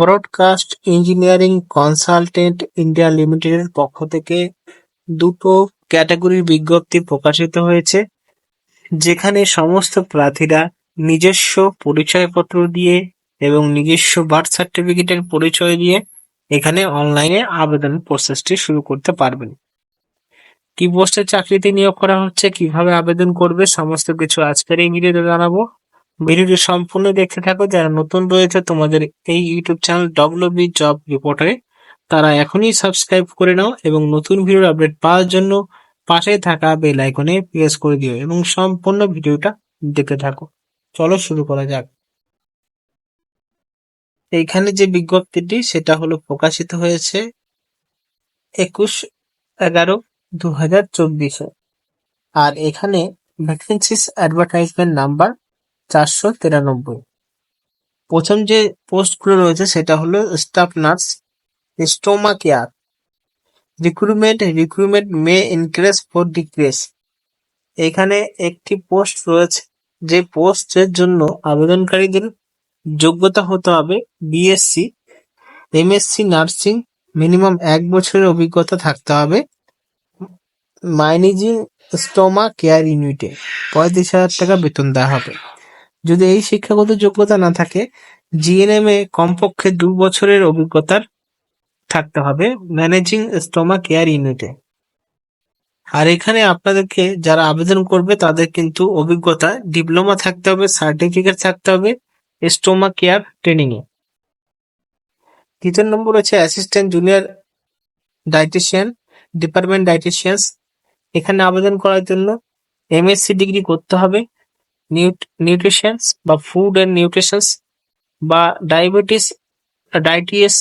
Broadcast engineering consultant India লিমিটেডের পক্ষ থেকে দুটো ক্যাটাগরির বিজ্ঞপ্তি প্রকাশিত হয়েছে, যেখানে সমস্ত প্রার্থীরা নিজস্ব পরিচয়পত্র দিয়ে এবং নিজস্ব বার্থ সার্টিফিকেটের পরিচয় দিয়ে এখানে অনলাইনে আবেদন প্রসেসটি শুরু করতে পারবেন। কি পোস্টে চাকরিতে নিয়োগ করা হচ্ছে, কীভাবে আবেদন করবে, সমস্ত কিছু আজকের এই ভিডিওতে জানাব। ভিডিওটি সম্পূর্ণ দেখতে থাকো। যারা নতুন রয়েছে, তোমাদের এই YouTube channel W B job রিপোর্টারে তারা এখনই সাবস্ক্রাইব করে নাও এবং নতুন ভিডিওর আপডেট পাওয়ার জন্য পাশে থাকা বেল আইকনে প্রেস করে দিও এবং সম্পূর্ণ ভিডিওটা দেখতে থাকো। চলো শুরু করা যাক। এইখানে যে বিজ্ঞপ্তিটি, সেটা হলো প্রকাশিত হয়েছে একুশ এগারো দু হাজার চব্বিশে। আর এখানে ভ্যাকেন্সিস অ্যাডভার্টাইজমেন্ট নাম্বার চারশো তিরানব্বই। প্রথম যে পোস্টগুলো রয়েছে সেটা হলো staff nurse stoma care recruitment recruitment may increase for decrease. এখানে একটি পোস্ট রয়েছে, যে পোস্টের জন্য আবেদনকারীদের যোগ্যতা হতে হবে বিএসসি এমএসসি নার্সিং, মিনিমাম এক বছরের অভিজ্ঞতা থাকতে হবে, মাইনিজিং স্টোমা কেয়ার ইউনিটে পঁয়ত্রিশ হাজার টাকা বেতন দেওয়া হবে। যদি এই শিক্ষাগত যোগ্যতা না থাকে জিএনএম এ কমপক্ষে দু বছরের অভিজ্ঞতার থাকতে হবে ম্যানেজিং স্টোমা কেয়ার ইউনিটে। আর এখানে আপনাদেরকে যারা আবেদন করবে, তাদের কিন্তু অভিজ্ঞতা, ডিপ্লোমা থাকতে হবে, সার্টিফিকেট থাকতে হবে, স্টোমা কেয়ার ট্রেনিং এ দ্বিতীয় নম্বর হচ্ছে assistant junior dietitian, department dietitians. এখানে আবেদন করার জন্য এমএসসি ডিগ্রি করতে হবে। নিউট্রিশনস বা ফুড অ্যান্ড নিউট্রিশনস বা ডায়াবেটিস ডায়েটিএস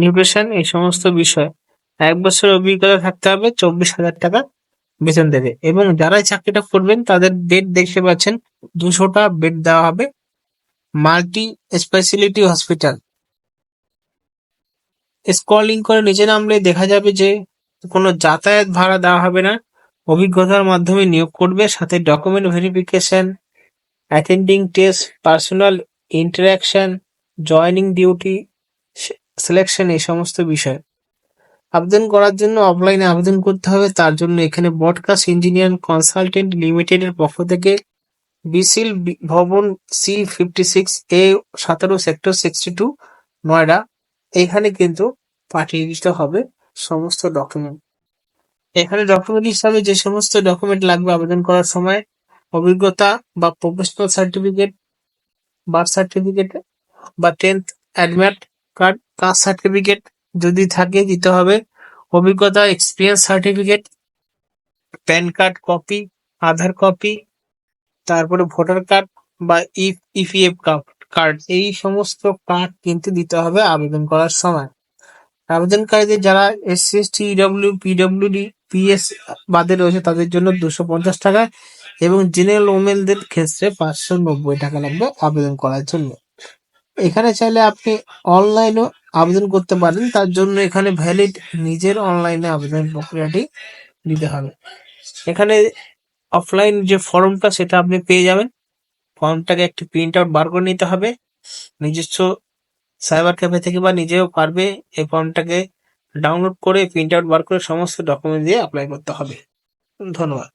নিউট্রিশন এই সমস্ত বিষয় এক বছরের অভিজ্ঞতা থাকতে হবে, চব্বিশ হাজার টাকা বেতন দেবে। এবং যারাই চাকরিটা করবেন, তাদের বেড দেখতে পাচ্ছেন, দুশোটা বেড দেওয়া হবে। মাল্টি স্পেশালিটি হসপিটাল স্কলিং করে নিচে নামলে দেখা যাবে যে কোনো যাতায়াত ভাড়া দেওয়া হবে না। অভিজ্ঞতার মাধ্যমে নিয়োগ করবে, সাথে document verification attending test personal interaction joining duty selection এই সমস্ত বিষয়। আবেদন করার জন্য অফলাইনে আবেদন করতে হবে। তার জন্য এখানে ব্রডকাস্ট ইঞ্জিনিয়ার কনসালটেন্ট লিমিটেডের পক্ষ থেকে বিসিল ভবন সি ফিফটি সিক্স এ সতেরো সেক্টর সিক্সটি টু নয়ডা। এখানে কিন্তু পাঠিয়ে দিতে হবে সমস্ত ডকুমেন্ট এখানে ডকুমেন্ট হিসাবে যে সমস্ত ডকুমেন্ট লাগবে আবেদন করার সময় অভিজ্ঞতা বা প্রফেশনাল সার্টিফিকেট বার্থ সার্টিফিকেট বা tenth admit card caste certificate যদি থাকে, দিতে হবে। অভিজ্ঞতা experience certificate PAN card copy Aadhaar copy তারপরে ভোটার কার্ড বা ইপিএফ কার্ড এই সমস্ত কার্ড কিন্তু দিতে হবে আবেদন করার সময়। আবেদনকারীদের যারা SC ST EW PWD PS বাদে রয়েছে, তাদের জন্য দুশো পঞ্চাশ টাকা। এবং জেনারেল ওমেনদের ক্ষেত্রে পাঁচশো নব্বই টাকা লাগবে আবেদন করার জন্য। এখানে চাইলে আপনি অনলাইনেও আবেদন করতে পারেন। তার জন্য এখানে ভ্যালিড নিজের অনলাইনে আবেদন প্রক্রিয়াটি দিতে হবে। এখানে অফলাইন যে ফর্মটা সেটা আপনি পেয়ে যাবেন। ফর্মটাকে একটি প্রিন্ট আউট বার করে নিতে হবে। নিজস্ব সাইবার ক্যাফে থেকে বা নিজেও পারবে এই ফর্মটাকে ডাউনলোড করে প্রিন্ট আউট বার করে সমস্ত ডকুমেন্ট দিয়ে অ্যাপ্লাই করতে হবে। ধন্যবাদ।